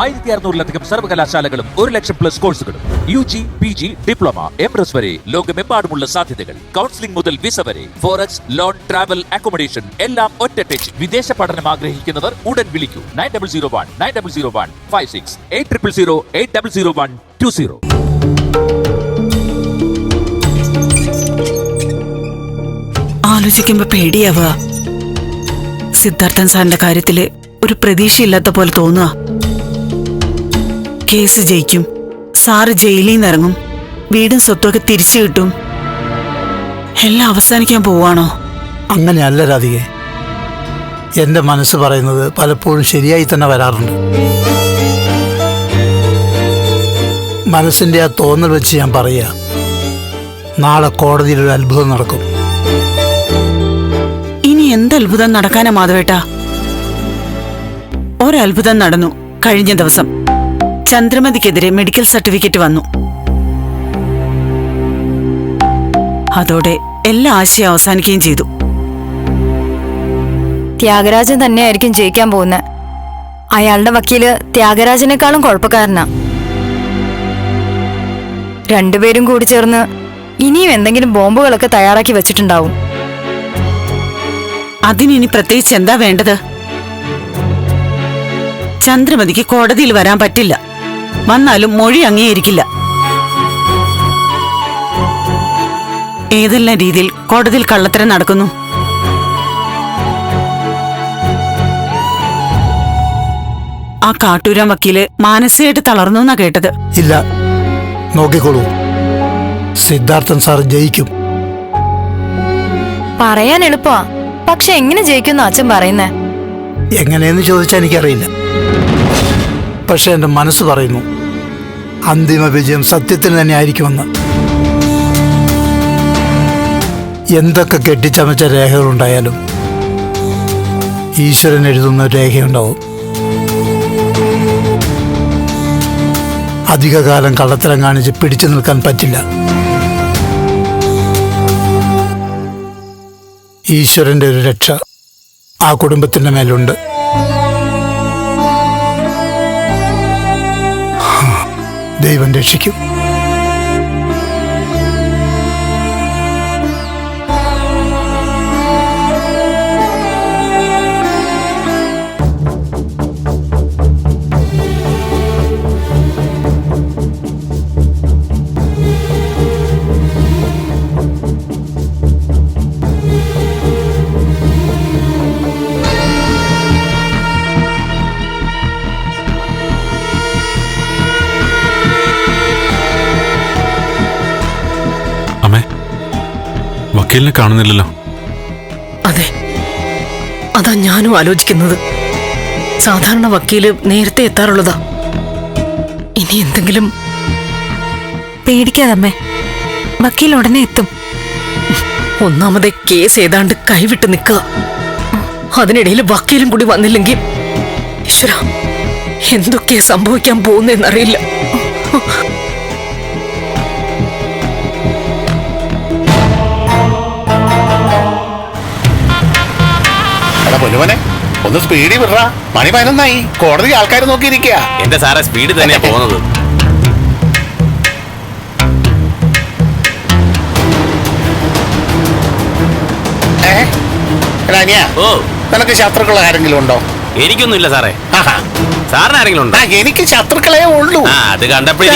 ആയിരത്തി അറുന്നൂറിലധികം സർവകലാശാലകളും ഒരു ലക്ഷം പ്ലസ് കോഴ്സുകളും U G P G diploma M S വരെ ലോകമെമ്പാടുമുള്ള സാധ്യതകൾ. കൗൺസിലിംഗ് മുതൽ വിസ വരെ ഫോറക്സ് ലോൺ ട്രാവൽ അക്കോമഡേഷൻ എല്ലാം ഒറ്റ ടച്ച് വിദേശ പഠനം ആഗ്രഹിക്കുന്നവർ ഉടൻ വിളിക്കൂ. Nine double zero one nine double zero one five six eight triple zero eight double zero one two zero ആലോചിക്കുമ്പോ പേടിയാവുക സിദ്ധാർത്ഥൻ സാറിന്റെ കാര്യത്തിൽ ഒരു പ്രതീക്ഷയില്ലാത്ത പോലെ തോന്നുക കേസ് ജയിക്കും. സാറ് ജയിലിൽ നിന്ന് ഇറങ്ങും വീടും സ്വത്തൊക്കെ തിരിച്ചു കിട്ടും. എല്ലാം അവസാനിക്കാൻ പോവാണോ? അങ്ങനെയല്ല രാധികെ. എന്റെ മനസ്സ് പറയുന്നത് പലപ്പോഴും ശരിയായി തന്നെ വരാറുണ്ട്. മനസ്സിന്റെ ആ തോന്നൽ വെച്ച് ഞാൻ പറയുക നാളെ കോടതിയിൽ ഒരു അത്ഭുതം നടക്കും. ഇനി എന്ത് അത്ഭുതം നടക്കാനാ മാധവേട്ട? ഒരത്ഭുതം നടന്നു കഴിഞ്ഞ ദിവസം. ചന്ദ്രമതിക്കെതിരെ മെഡിക്കൽ സർട്ടിഫിക്കറ്റ് വന്നു. അതോടെ എല്ലാ ആശയം അവസാനിക്കുകയും ചെയ്തു. ത്യാഗരാജൻ തന്നെയായിരിക്കും ജയിക്കാൻ പോകുന്നത് അയാളുടെ വക്കീൽ ത്യാഗരാജനേക്കാളും കുഴപ്പക്കാരനാ. രണ്ടുപേരും കൂടി ചേർന്ന് ഇനിയും എന്തെങ്കിലും ബോംബുകളൊക്കെ തയ്യാറാക്കി വെച്ചിട്ടുണ്ടാവും. അതിനിനി പ്രത്യേകിച്ച് എന്താ വേണ്ടത്? ചന്ദ്രമതിക്ക് കോടതിയിൽ വരാൻ പറ്റില്ല. വന്നാലും മൊഴി അംഗീകരിക്കില്ല. ഏതെല്ലാം രീതിയിൽ കോടതിയിൽ കള്ളത്തരം നടക്കുന്നു? ആ കാട്ടൂരാൻ വക്കീൽ മാനസികമായിട്ട് തളർന്നു എന്നാ കേട്ടത്. ഇല്ല നോക്കിക്കോളൂ. സിദ്ധാർത്ഥൻ സാർ ജയിക്കും. പറയാൻ എളുപ്പമാ പക്ഷെ എങ്ങനെ ജയിക്കുന്നു അച്ഛൻ പറയുന്നേ? എങ്ങനെയെന്ന് ചോദിച്ചാൽ എനിക്കറിയില്ല. പക്ഷെ എന്റെ മനസ്സ് പറയുന്നു അന്തിമ വിജയം സത്യത്തിന് തന്നെ ആയിരിക്കുമെന്ന് എന്തൊക്കെ കെട്ടിച്ചമച്ച രേഖകളുണ്ടായാലും ഈശ്വരൻ എഴുതുന്ന രേഖയുണ്ടാവും. അധികകാലം കള്ളത്തരം കാണിച്ച് പിടിച്ചു നിൽക്കാൻ പറ്റില്ല. ഈശ്വരന്റെ ഒരു രക്ഷ ആ കുടുംബത്തിന്റെ മേലുണ്ട്. ദൈവം രക്ഷിക്കും. വക്കീലിനെ കാണുന്നില്ലല്ലോ. അതെ. അതാ ഞാനും ആലോചിക്കുന്നത്. സാധാരണ വക്കീൽ നേരത്തെ എത്താറുള്ളതാ. ഇനി എന്തെങ്കിലും? പേടിക്കാതമ്മേ. വക്കീൽ ഉടനെ എത്തും. ഒന്നാമതെ കേസ് ഏതാണ്ട് കൈവിട്ട് നിൽക്കുക. അതിനിടയിൽ വക്കീലും കൂടി വന്നില്ലെങ്കിൽ ഈശ്വര എന്തൊക്കെയാ സംഭവിക്കാൻ പോകുന്നതെന്നറിയില്ല. എടാ പൊന്നുമോനെ ഒന്ന് സ്പീഡിൽ വിടറ. മണി പതിനൊന്നായി. കോടതി ആൾക്കാർ നോക്കിയിരിക്കുക എന്റെ സാറെ സ്പീഡ് തന്നെയാ പോകുന്നത് ഓ. നിനക്ക് ശത്രുക്കൾ ആരെങ്കിലും ഉണ്ടോ? സാറേ. സാറിന് ആരെങ്കിലും ഉണ്ടോ? എനിക്ക് ശത്രുക്കളെ ഉള്ളൂ. അത് കണ്ടപ്പോഴേ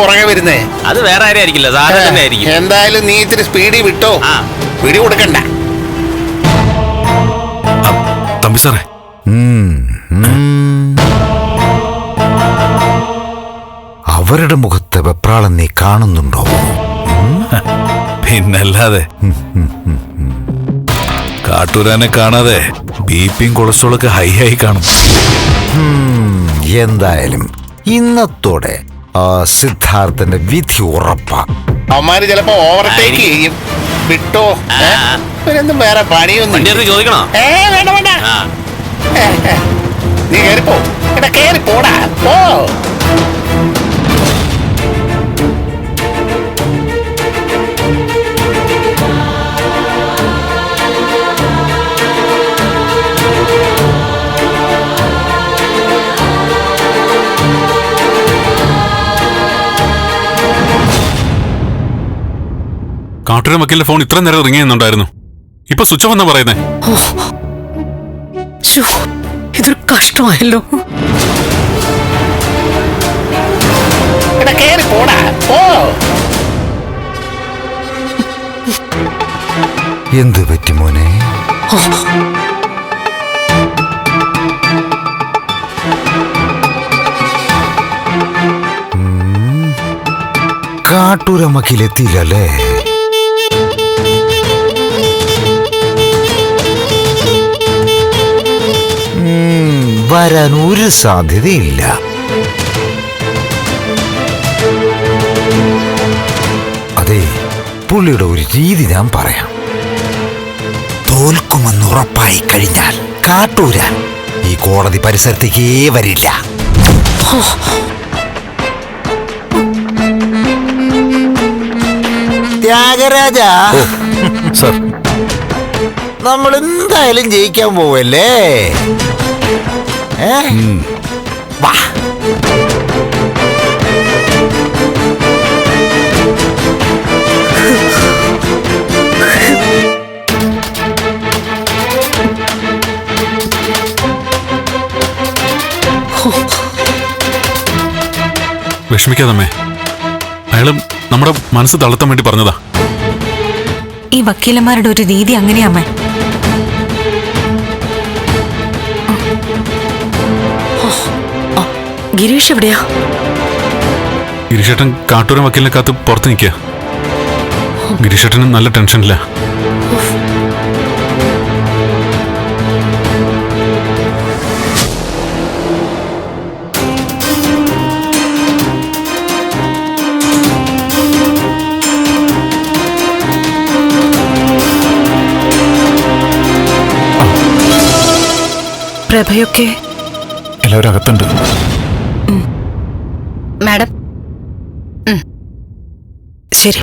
പുറകെ വരുന്നേ. അത് വേറെ ആരും ആയിരിക്കില്ല സാറ് തന്നെ ആയിരിക്കും. എന്തായാലും നീ ഇത്തിരി സ്പീഡിൽ വിട്ടോ. പിടി കൊടുക്കണ്ട സാറേ. അവരുടെ മുഖത്തെ വെപ്രാളം നീ കാണുന്നുണ്ടോ? പിന്നല്ലാതെ. കാട്ടൂരാനെ കാണാതെ ബി പിയും കൊളസ്ട്രോളൊക്കെ ഹൈ ആയി കാണും. എന്തായാലും ഇന്നത്തോടെ ആ സിദ്ധാർത്ഥന്റെ വിധി ഉറപ്പാ. അവന്മാര് ചിലപ്പോ ഓവർടേക്ക്. ചെയ്യും. വിട്ടോ? ഇവരൊന്നും വേറെ പണിയൊന്നും ചോദിക്കണോ? ഏ വേണ്ട വേണ്ട. നീ കേറിപ്പോ എടാ കേറി പോടാ. പോ. കാട്ടൂര വക്കീലിന്റെ ഫോൺ ഇത്ര നേരം റിങ് ചെയ്യുന്നുണ്ടായിരുന്നു. ഇപ്പൊ സ്വിച്ച് ഓഫ് എന്നാ പറയുന്നേ? ഇതൊരു കഷ്ടമായല്ലോ. കേറി പോടാ. ഓ എന്ത് പറ്റി മോനെ? ഉം. വരാൻ ഒരു സാധ്യതയില്ല. അതെ പുള്ളിയുടെ ഒരു രീതി ഞാൻ പറയാം. തോൽക്കുമെന്ന് ഉറപ്പായി കഴിഞ്ഞാൽ കാട്ടൂരാൻ ഈ കോടതി പരിസരത്തേക്കേ വരില്ല. ത്യാഗരാജ നമ്മൾ എന്തായാലും ജയിക്കാൻ പോവല്ലേ? വാ. വിഷമിക്കാതമ്മേ. അയാളും നമ്മുടെ മനസ്സ് തളർത്താൻ വേണ്ടി പറഞ്ഞതാ. ഈ വക്കീലന്മാരുടെ ഒരു രീതി അങ്ങനെയാമ്മേ ഗിരീഷ് എവിടെയാ? ഗിരീഷേട്ടൻ കാട്ടൂരം വക്കീലിനെ കാത്ത് പുറത്ത് നിൽക്കുക ഗിരീഷേട്ടന് നല്ല ടെൻഷനില്ല പ്രഭയൊക്കെ എല്ലാവരും അകത്തുണ്ട്. ശരി.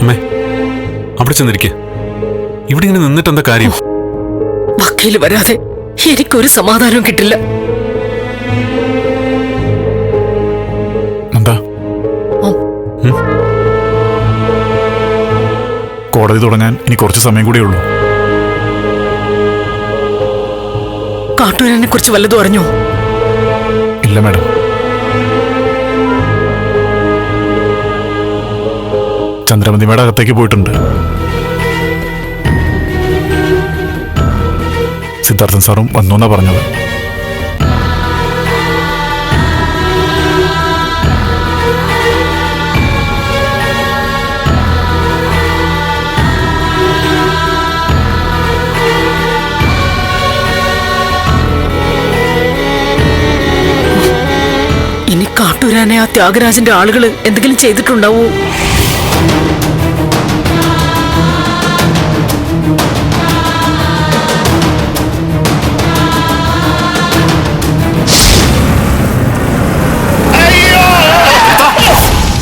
അമ്മേ അവിടെ ചെന്നിരിക്കെ. ഇവിടെ ഇങ്ങനെ നിന്നിട്ടെന്താ കാര്യം? വക്കീൽ വരാതെ എനിക്കൊരു സമാധാനവും കിട്ടില്ല. കോടതി തുടങ്ങാൻ ഇനി കുറച്ച് സമയം കൂടെ ഉള്ളൂ. കാട്ടൂരനെ കുറിച്ച് വല്ലതും അറിഞ്ഞോ? ഇല്ല മാഡം. ചന്ദ്രമതിമയുടെ അകത്തേക്ക് പോയിട്ടുണ്ട്. സിദ്ധാർത്ഥൻ സാറും വന്നു എന്നാ പറഞ്ഞത്. കാട്ടൂരാനെ ആ ത്യാഗരാജന്റെ ആളുകൾ എന്തെങ്കിലും ചെയ്തിട്ടുണ്ടാവോ?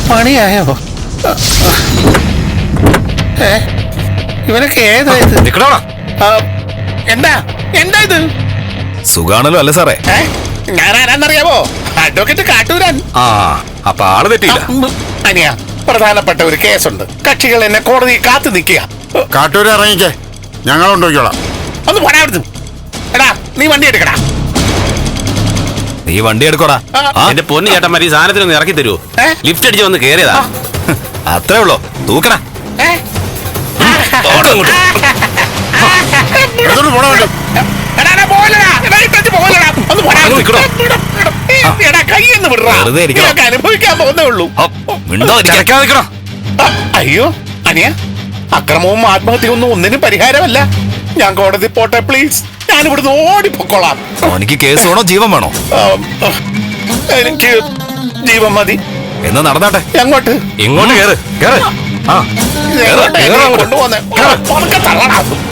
പണിയായോ? ഏ? ഇവനൊക്കെ ഏതായത്? എന്താ? എന്താ ഇത്? സുഖാണല്ലോ അല്ലേ സാറേ? ഏ? അഡ്വക്കേറ്റ് കാട്ടൂരാൻ ആ അപ്പൊ ആൾ തെറ്റിയില്ല. അനിയ പ്രധാനപ്പെട്ട ഒരു കേസുണ്ട്. കക്ഷികൾ എന്നെ കോടതി കാത്തു നിൽക്കുക. കാട്ടൂരെ ഇറങ്ങിക്കേ. ഞങ്ങൾ കൊണ്ടുപോയിക്കോളാം ഒന്ന് പോടാ എടാ നീ വണ്ടി എടുക്കടാ. നീ വണ്ടി എടുക്കോടാ. എന്റെ പൊന്നു ചേട്ടന്മാർ ഈ സാധനത്തിനൊന്ന് ഇറക്കി തരുമോ ഏ? ലിഫ്റ്റ് അടിച്ച് വന്ന് കേറിയതാ. അത്രേ ഉള്ളോ. തൂക്കടാ. ഏ? എടാ, എടാ, പോകലെടാ. എടാ, ഇട്ടേച്ച് പോകലെടാ. ഒന്ന് പോടാ. അനുഭവിക്കാൻ പോകുന്നേ ഉള്ളൂ. നിൽക്കണം ആ, അയ്യോ അനിയ അക്രമവും ആത്മഹത്യയും ഒന്നും ഒന്നിനും പരിഹാരമല്ല. ഞാൻ കോടതി പോട്ടെ പ്ലീസ് ഞാൻ ഇവിടുന്ന് ഓടിപ്പോക്കോളാം. കേസ് വേണോ? ജീവൻ വേണോ? എനിക്ക് ജീവൻ മതി. എന്ന് നടന്നാട്ടെ. എങ്ങോട്ട്? ഇങ്ങോട്ട് കേറ് കേറ്. ആ. കൊണ്ടുപോന്നെ? തള്ളടാ.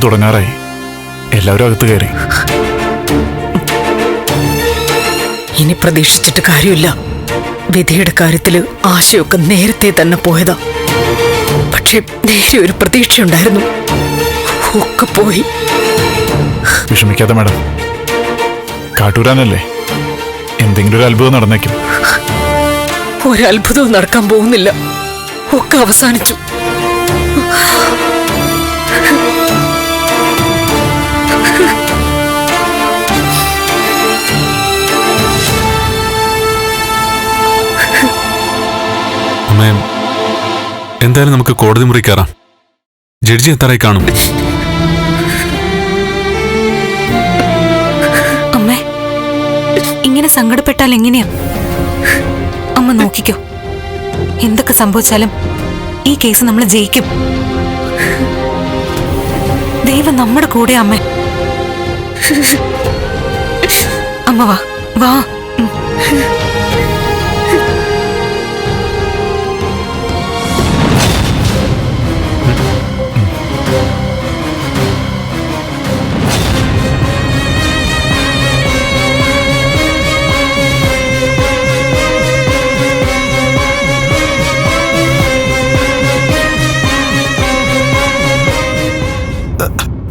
കോടതി തുടങ്ങാറായി. എല്ലാവരും അകത്ത് കയറി. ഇനി പ്രതീക്ഷിച്ചിട്ട് കാര്യമില്ല. വിധിയുടെ കാര്യത്തിൽ ആശയൊക്കെ നേരത്തെ തന്നെ പോയതാ. പക്ഷെ നേരെ ഒരു പ്രതീക്ഷയുണ്ടായിരുന്നു. ഒക്കെ പോയി. വിഷമിക്കാതെ മാഡം. കാട്ടൂരാനല്ലേ? എന്തെങ്കിലും ഒരു അത്ഭുതം നടന്നേക്കും. ഒരത്ഭുതവും നടക്കാൻ പോകുന്നില്ല. ഒക്കെ അവസാനിച്ചു. അമ്മേ എന്തായാലും നമുക്ക് കോടതി മുറി കയറാം. ജഡ്ജി എത്താറായി കാണും. അമ്മേ ഇങ്ങനെ സങ്കടപ്പെട്ടാൽ എങ്ങനെയാ? അമ്മ നോക്കിക്കോ. എന്തൊക്കെ സംഭവിച്ചാലും ഈ കേസ് നമ്മൾ ജയിക്കും. ദൈവം നമ്മുടെ കൂടെ അമ്മ. അമ്മ വാ. വാ.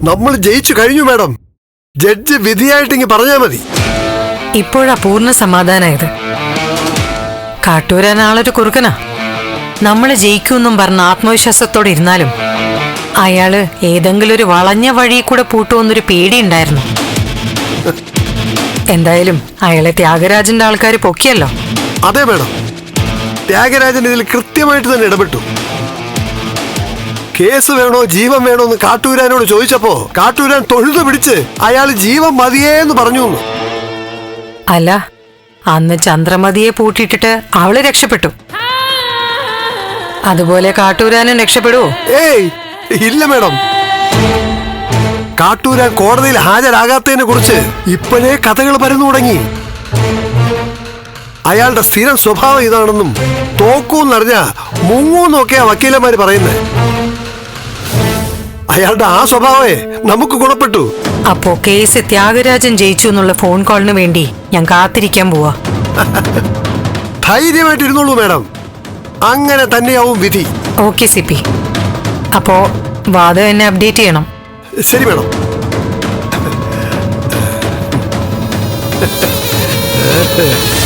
നമ്മൾ ജയിച്ചു കഴിഞ്ഞു മാഡം. ജഡ്ജി ഇങ്ങ് പറഞ്ഞാൽ മതി. ഇപ്പോഴാ പൂർണ സമാധാനായത്. കാട്ടൂരാൻ ആളൊരു കുറുക്കനാ. നമ്മൾ ജയിക്കുമെന്നും പറഞ്ഞ ആത്മവിശ്വാസത്തോടെ ഇരുന്നാലും അയാൾ ഏതെങ്കിലും ഒരു വളഞ്ഞ വഴി കൂടെ പൂട്ടുമെന്നൊരു പേടിയുണ്ടായിരുന്നു. എന്തായാലും അയാളെ ത്യാഗരാജന്റെ ആൾക്കാർ പൊക്കിയല്ലോ. അതെ മേഡം. ത്യാഗരാജൻ ഇതിൽ കൃത്യമായിട്ട് തന്നെ ഇടപെട്ടു. കേസ് വേണോ ജീവൻ വേണോ എന്ന് കാട്ടൂരാനോട് ചോദിച്ചപ്പോ കാട്ടൂരാൻ തൊഴുതു പിടിച്ച് അയാൾ ജീവൻ മതിയേന്ന് പറഞ്ഞു. അല്ല അന്ന് ചന്ദ്രമതിയെ പൂട്ടിയിട്ടിട്ട് അവൾ രക്ഷപ്പെട്ടു. അതുപോലെ കാട്ടൂരാനും രക്ഷപ്പെടുവോ? ഏയ് ഇല്ല മേഡം. കാട്ടൂരാൻ കോടതിയിൽ ഹാജരാകാത്തതിനെ കുറിച്ച് ഇപ്പോഴേ കഥകൾ പരന്നു തുടങ്ങി. അയാളുടെ സ്ഥിരം സ്വഭാവം ഇതാണെന്നും തോക്കൂന്നറിഞ്ഞ മുങ്ങൂന്നൊക്കെയാ വക്കീലന്മാര് പറയുന്നത് അയാളുടെ ആ സ്വഭാവേ നമുക്ക് ഗുണപ്പെട്ടു. അപ്പോ കേസ് ത്യാഗരാജൻ ജയിച്ചു എന്നുള്ള ഫോൺ കോളിന് വേണ്ടി ഞാൻ കാത്തിരിക്കാൻ പോവാ. ധൈര്യമായിട്ടിരുന്നോളൂ മാഡം. അങ്ങനെ തന്നെയാവും വിധി. ഓക്കെ സിപ്പി അപ്പോ വാദം എന്നെ അപ്ഡേറ്റ് ചെയ്യണം. ശരി മാഡം. കാട്ടൂരാൻ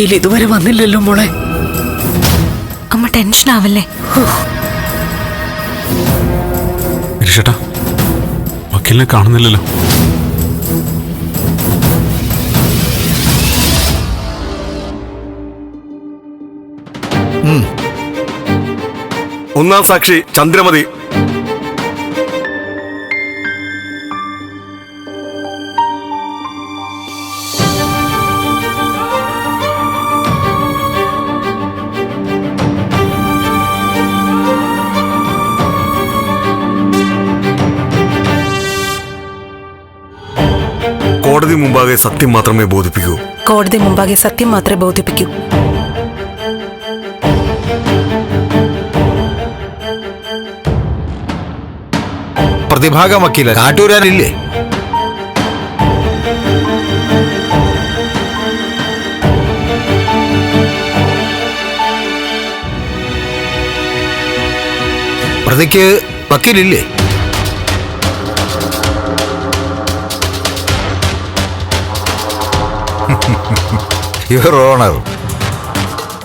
വക്കീൽ ഇതുവരെ വന്നില്ലല്ലോ മോളെ. അമ്മ ടെൻഷൻ ആവല്ലേ? ഗിരിഷേട്ടാ വക്കീലിനെ കാണുന്നില്ലല്ലോ. ഒന്നാം സാക്ഷി ചന്ദ്രമതി മുമ്പാകെ സത്യം മാത്രമേ ബോധിപ്പിക്കൂ. കോടതി മുമ്പാകെ സത്യം മാത്രമേ ബോധിപ്പിക്കൂ. പ്രതിഭാഗ വക്കീല കാട്ടൂരാനില്ലേ? പ്രതിക്ക് വക്കീലില്ലേ? യുവർ ഓണർ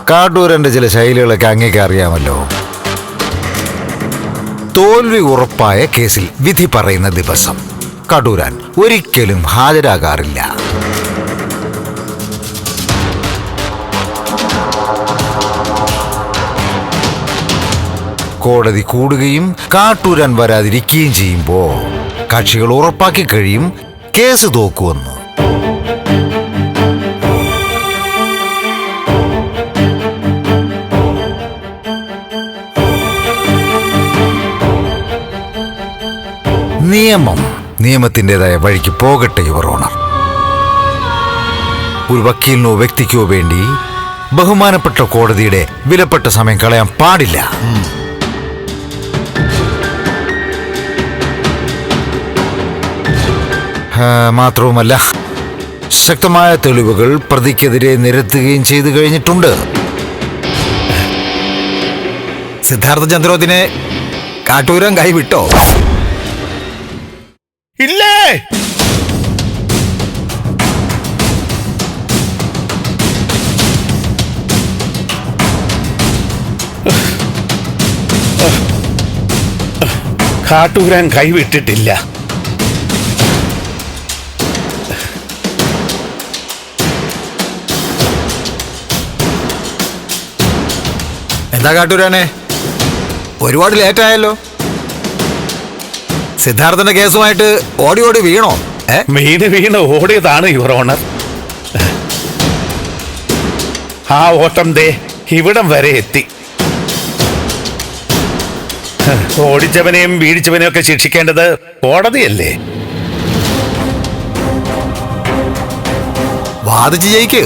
കാട്ടൂരന്റെ ചില ശൈലികളൊക്കെ അങ്ങേക്ക് അറിയാമല്ലോ. തോൽവി ഉറപ്പായ കേസിൽ വിധി പറയുന്ന ദിവസം. കാട്ടൂരാൻ ഒരിക്കലും ഹാജരാകാറില്ല. കോടതി കൂടുകയും കാട്ടൂരാൻ വരാതിരിക്കുകയും ചെയ്യുമ്പോൾ കക്ഷികൾ ഉറപ്പാക്കി കഴിയും കേസ് തോക്കുമെന്ന് നിയമം. നിയമത്തിന്റെതായ വഴിക്ക് പോകട്ടെ യുവർ ഓണർ. ഒരു വക്കീലിനോ വ്യക്തിക്കോ വേണ്ടി ബഹുമാനപ്പെട്ട കോടതിയുടെ വിലപ്പെട്ട സമയം കളയാൻ പാടില്ല. മാത്രവുമല്ല ശക്തമായ തെളിവുകൾ പ്രതിക്കെതിരെ നിരത്തുകയും ചെയ്തു കഴിഞ്ഞിട്ടുണ്ട്. സിദ്ധാർത്ഥ ചന്ദ്രോദിനെ കാട്ടൂരം കൈവിട്ടോ? ഇല്ലേ കാട്ടൂരാൻ കൈവിട്ടിട്ടില്ല എന്താ കാട്ടുകുരാനെ ഒരുപാട് ലേറ്റായല്ലോ സിദ്ധാർത്ഥന്റെ കേസുമായിട്ട് ഓടി ഓടി വീണോ? ഏ? വീണ് വീണ് ഓടിയതാണ് യുവർ ഓണർ ആ ഓട്ടം ദേ ഇവിടം വരെ എത്തി. ഓടിച്ചവനെയും വീഴിച്ചവനെയും ഒക്കെ ശിക്ഷിക്കേണ്ടത് കോടതിയല്ലേ? വാദിച്ച് ജയിക്ക്.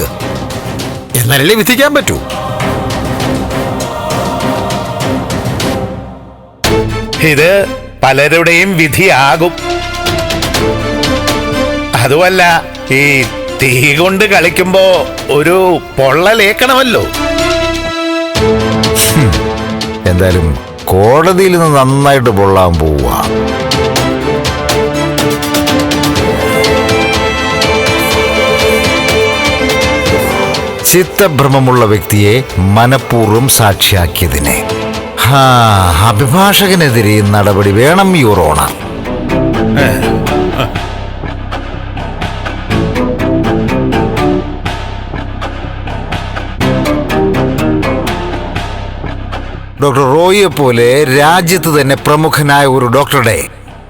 എന്നാലല്ലേ വിധിക്കാൻ പറ്റൂ. ഇത് പലരുടെയും വിധിയാകും. അതുമല്ല ഈ തീ കൊണ്ട് കളിക്കുമ്പോ ഒരു പൊള്ളലേക്കണമല്ലോ. എന്തായാലും കോടതിയിൽ നിന്ന് നന്നായിട്ട് പൊള്ളാൻ പോവുക. ചിത്തഭ്രമമുള്ള വ്യക്തിയെ മനഃപൂർവം സാക്ഷിയാക്കിയതിനെ. അഭിഭാഷകനെതിരെ നടപടി വേണം യൂറോണ ഡോക്ടർ റോയിയെ പോലെ രാജ്യത്ത് തന്നെ പ്രമുഖനായ ഒരു ഡോക്ടറുടെ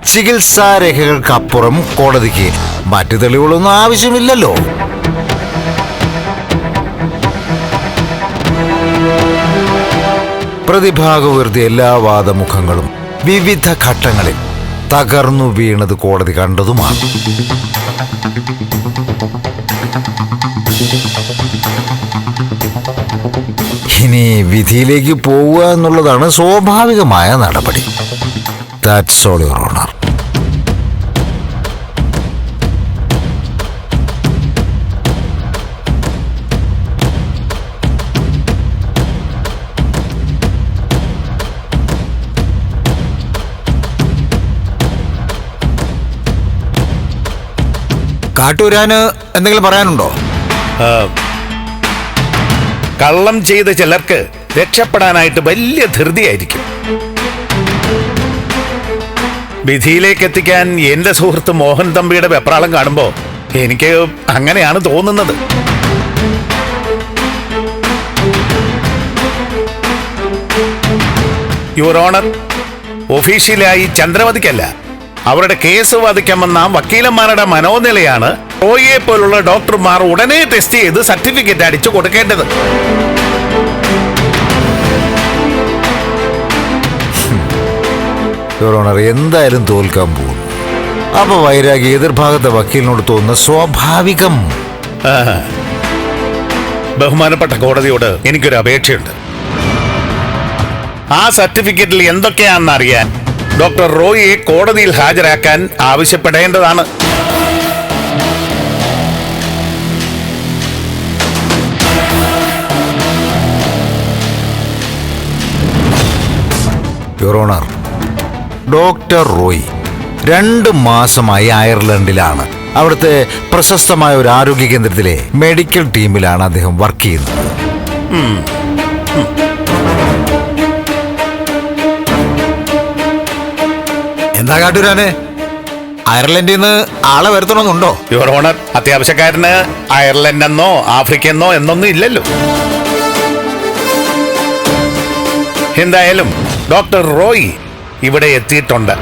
ചികിത്സാ രേഖകൾക്കപ്പുറം കോടതിക്ക് മറ്റു തെളിവുകളൊന്നും ആവശ്യമില്ലല്ലോ. പ്രതിഭാഗം ഉയർത്തിയ എല്ലാ വാദമുഖങ്ങളും വിവിധ ഘട്ടങ്ങളിൽ തകർന്നു വീണത് കോടതി കണ്ടതുമാണ്. ഇനി വിധിയിലേക്ക് പോവുക എന്നുള്ളതാണ് സ്വാഭാവികമായ നടപടി. ദാറ്റ്സ് ഓൾ യുവർ ഓണർ കാട്ടൂരാന് എന്തെങ്കിലും പറയാനുണ്ടോ? കള്ളം ചെയ്ത ചിലർക്ക് രക്ഷപ്പെടാനായിട്ട് വലിയ ധൃതിയായിരിക്കും. വിധിയിലേക്ക് എത്തിക്കാൻ എന്റെ സുഹൃത്ത് മോഹൻ തമ്പിയുടെ വെപ്രാളം കാണുമ്പോ എനിക്ക് അങ്ങനെയാണ് തോന്നുന്നത്. യുവർ ഓണർ ഒഫീഷ്യലായി ചന്ദ്രമതിക്കല്ല അവരുടെ കേസ് വാദിക്കാൻ വന്ന വക്കീലന്മാരുടെ മനോനിലയാണ് റോയിയെ പോലുള്ള ഡോക്ടർമാർ ഉടനെ ടെസ്റ്റ് ചെയ്ത് സർട്ടിഫിക്കറ്റ് അടിച്ചു കൊടുക്കേണ്ടത്. യുവർ ഓണർ എന്തായാലും തോൽക്കാൻ പോകുന്നു. അപ്പൊ വൈരാഗ്യ എതിർഭാഗത്തെ വക്കീലിനോട് തോന്നുന്ന സ്വാഭാവികം. ബഹുമാനപ്പെട്ട കോടതിയോട് എനിക്കൊരു അപേക്ഷയുണ്ട്. ആ സർട്ടിഫിക്കറ്റിൽ എന്തൊക്കെയാണെന്ന് അറിയാൻ ഡോക്ടർ റോയിയെ കോടതിയിൽ ഹാജരാക്കാൻ ആവശ്യപ്പെടേണ്ടതാണ്. യുവർ ഓണർ ഡോക്ടർ റോയ് രണ്ട് മാസമായി അയർലൻഡിലാണ്. അവിടുത്തെ പ്രശസ്തമായ ഒരു ആരോഗ്യ കേന്ദ്രത്തിലെ മെഡിക്കൽ ടീമിലാണ് അദ്ദേഹം വർക്ക് ചെയ്യുന്നത്. എന്താ കാട്ടൂരാനെ? അയർലൻഡിൽ നിന്ന് ആളെ വരുത്തണമെന്നുണ്ടോ? യുവർ ഓണർ അത്യാവശ്യക്കാരന് അയർലൻഡ് എന്നോ ആഫ്രിക്ക എന്നോ എന്നൊന്നും ഇല്ലല്ലോ. എന്തായാലും ഡോക്ടർ റോയ് ഇവിടെ എത്തിയിട്ടുണ്ട്.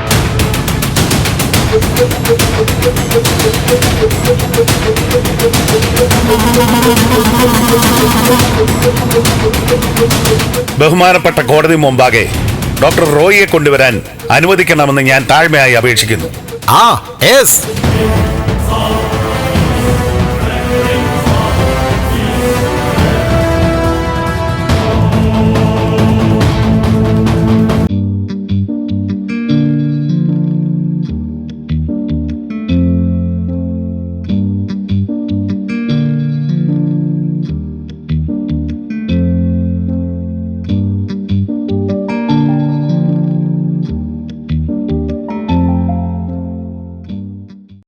ബഹുമാനപ്പെട്ട കോടതി മുമ്പാകെ ഡോക്ടർ റോയിയെ കൊണ്ടുവരാൻ അനുവദിക്കണമെന്ന് ഞാൻ താഴ്മയായി അപേക്ഷിക്കുന്നു. ആ